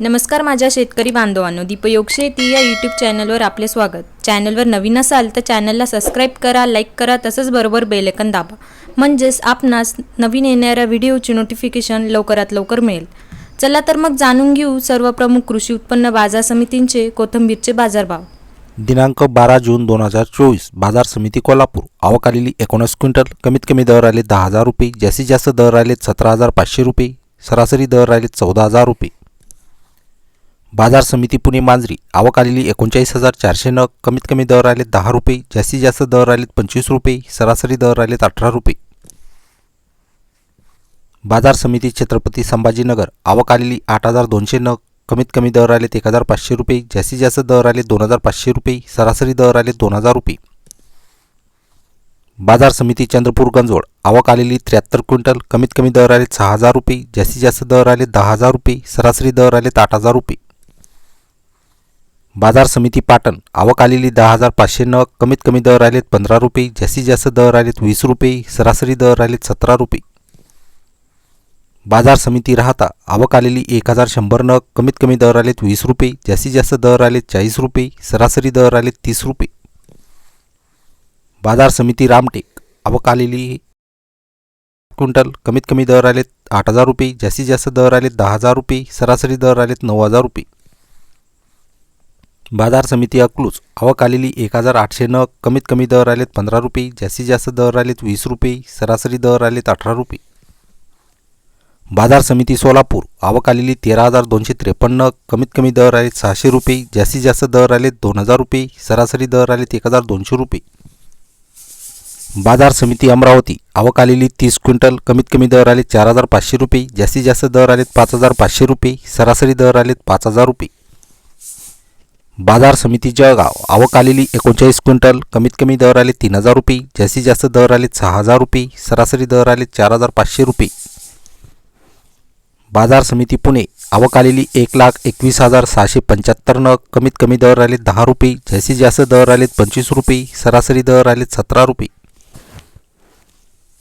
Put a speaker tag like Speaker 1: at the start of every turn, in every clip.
Speaker 1: नमस्कार माझ्या शेतकरी बांधवांनो दीपयोग शेती या यूट्यूब चॅनलवर आपले स्वागत. चॅनलवर नवीन असाल तर चॅनलला सबस्क्राईब करा लाईक करा तसंच बरोबर बेलेकन दाबा. म्हणजेच आपणास नवीन येणाऱ्या व्हिडिओची नोटिफिकेशन लवकरात लवकर मिळेल. चला तर मग जाणून घेऊ सर्व प्रमुख कृषी उत्पन्न बाजार समितींचे कोथंबीरचे बाजारभाव.
Speaker 2: दिनांक बारा जून दोन हजार चोवीस बाजार समिती कोल्हापूर. आवक आलेली एकोणीस क्विंटल. कमीत कमी दर आले दहा हजार रुपये. जास्तीत जास्त दर आले सतरा हजार पाचशे रुपये. सरासरी दर आले चौदा हजार रुपये. बाजार समिती पुणे मांजरी. आवक आलेली एकोणचाळीस हजार चारशे नग कमीत कमी दर आलेत दहा रुपये जास्तीत जास्त दर आलेत पंचवीस रुपये सरासरी दर आलेत अठरा रुपये. बाजार समिती छत्रपती संभाजीनगर. आवक आलेली आठ हजार दोनशे नग कमीत कमी दर आलेत एक हजार पाचशे रुपये जास्तीत जास्त दर आले दोन हजार पाचशे रुपये सरासरी दर आले दोन हजार रुपये. बाजार समिती चंद्रपूर गंजवड. आवक आलेली त्र्याहत्तर क्विंटल कमीत कमी दर आले सहा हजार रुपये जास्तीत जास्त दर आले दहा हजार रुपये सरासरी दर आले आठ हजार रुपये. बाजार समिती पाटण. आवक आलेली दहा हजार पाचशे नग कमीत कमी दर आलेत पंधरा रुपये जास्तीत जास्त दर आलेत वीस रुपये सरासरी दर आलेत सतरा रुपये. बाजार समिती राहता आवक आलेली एक हजार शंभर नग कमीत कमी दर आलेत वीस रुपये जास्तीत जास्त दर आलेत चाळीस रुपये सरासरी दर आलेत तीस रुपये. बाजार समिती रामटेक. आवक आलेली क्विंटल कमीत कमी दर आलेत आठ हजार रुपये जास्तीत जास्त दर आलेत दहा हजार रुपये सरासरी दर आलेत नऊ हजार रुपये. बाजार समिती अकलूज. आवक आलेली एक हजार आठशे नग. कमीत कमी दर आलेत पंधरा रुपये. जास्तीत जास्त दर आलेत वीस रुपये. सरासरी दर आलेत अठरा रुपये. बाजार समिती सोलापूर. आवक आलेली तेरा हजार दोनशे त्रेपन्न कमीत कमी दर आलेत सहाशे रुपये. जास्तीत जास्त दर आलेत दोन हजार रुपये. सरासरी दर आलेत एक हजार दोनशे रुपये. बाजार समिती अमरावती. आवक आलेली तीस क्विंटल. कमीत कमी दर आले चार हजार पाचशे रुपये. जास्तीत जास्त दर आलेत पाच हजार पाचशे रुपये. सरासरी दर आलेत पाच हजार रुपये. बाजार समिती जळगाव आवक आलेली एकोणचाळीस क्विंटल कमीत कमी दर आले तीन हजार रुपये जास्तीत जास्त दर आले सहा हजार रुपये सरासरी दर आले चार हजार पाचशे रुपये. बाजार समिती पुणे आवक आलेली एक लाख एकवीस हजार सहाशे पंच्याहत्तर नग कमीत कमी दर आले दहा रुपये जास्तीत जास्त दर आलेत पंचवीस रुपये सरासरी दर आले सतरा रुपये.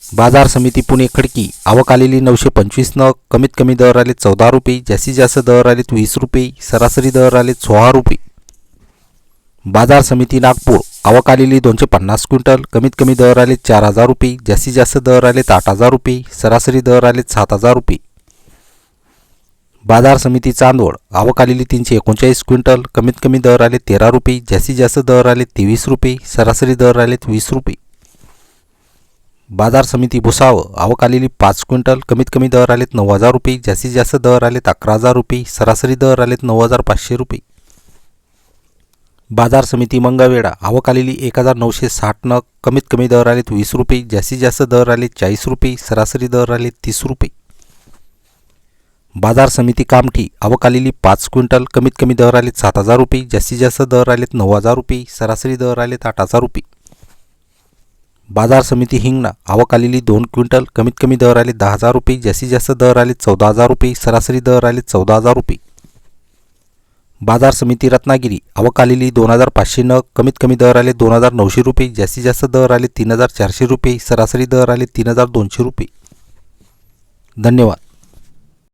Speaker 2: बाजार समिती पुणे खडकी आवक आलेली नऊशे पंचवीस नग कमीत कमी दर आले चौदा रुपये जास्तीत जास्त दर आलेत वीस रुपये सरासरी दर आले सोळा रुपये. बाजार समिती नागपूर. आवक आलेली दोनशे पन्नास क्विंटल. कमीत कमी दर आले चार हजार रुपये. जास्तीत जास्त दर आलेत आठ हजार रुपये. सरासरी दर आलेत सात हजार रुपये. बाजार समिती चांदवड. आवक आलेली तीनशे एकोणचाळीस क्विंटल. कमीत कमी दर आले तेरा रुपये. जास्तीत जास्त दर आले तेवीस रुपये. सरासरी दर आलेत वीस रुपये. बाजार समिती भुसावळ. आवक आलेली पाच क्विंटल. कमीत कमी दर आलेत नऊ हजार रुपये. जास्तीत जास्त दर आलेत अकरा हजार रुपये. सरासरी दर आलेत नऊ हजार पाचशे रुपये. बाजार समिती मंगळवेढा. आवक आलेली एक हजार नऊशे साठ नग कमीत कमी दर आले वीस रुपये जास्तीत जास्त दर आले चाळीस रुपये सरासरी दर आले तीस रुपये. बाजार समिती कामठी. आवक आलेली पाच क्विंटल कमीत कमी दर आलेत सात हजार रुपये जास्तीत जास्त दर आलेत नऊ हजार रुपये सरासरी दर आलेत आठ हजार रुपये. बाजार समिती हिंगणा. आवक आलेली दोन क्विंटल कमीत कमी दर आले दहा हजार रुपये जास्तीत जास्त दर आले चौदा हजार रुपये सरासरी दर आले चौदा हजार रुपये. बाजार समिती रत्नागिरी. आवक दोन हजार पाचशे न कमीत कमी दर आले दोन हजार नऊशे रुपये. जास्तीत जास्त दर आले तीन हजार चारशे रुपये. सरासरी दर आले तीन हजार दोनशे रुपये. धन्यवाद.